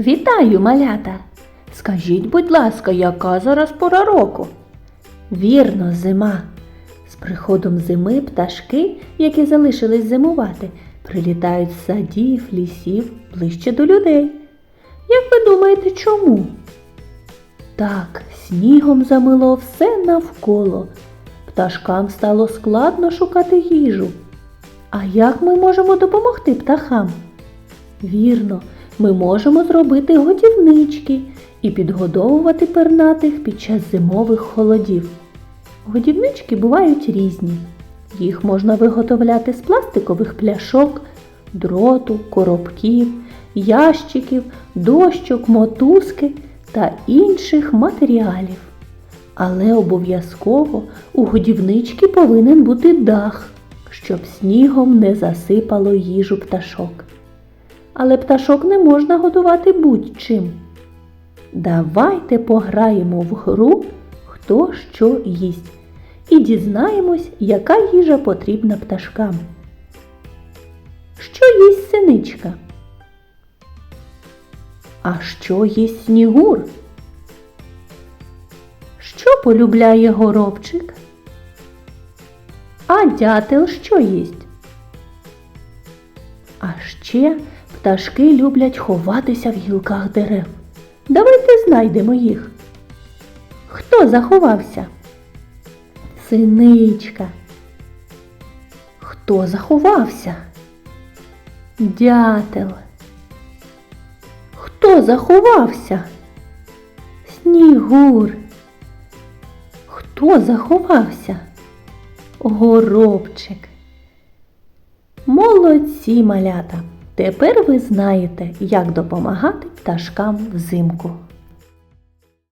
Вітаю, малята! Скажіть, будь ласка, яка зараз пора року? Вірно, зима. З приходом зими пташки, які залишились зимувати, прилітають з садів, лісів ближче до людей. Як ви думаєте, чому? Так, снігом замило все навколо. Пташкам стало складно шукати їжу. А як ми можемо допомогти птахам? Вірно, ми можемо зробити годівнички і підгодовувати пернатих під час зимових холодів. Годівнички бувають різні. Їх можна виготовляти з пластикових пляшок, дроту, коробків, ящиків, дощок, мотузки та інших матеріалів. Але обов'язково у годівнички повинен бути дах, щоб снігом не засипало їжу пташок. Але пташок не можна годувати будь-чим. Давайте пограємо в гру Хто що їсть і дізнаємось, яка їжа потрібна пташкам. Що їсть синичка? А що їсть снігур? Що полюбляє горобчик? А дятел що їсть? А ще пташки люблять ховатися в гілках дерев. Давайте знайдемо їх. Хто заховався? Синичка. Хто заховався? Дятел. Хто заховався? Снігур. Хто заховався? Горобчик. Молодці малята! Тепер ви знаєте, як допомагати пташкам взимку.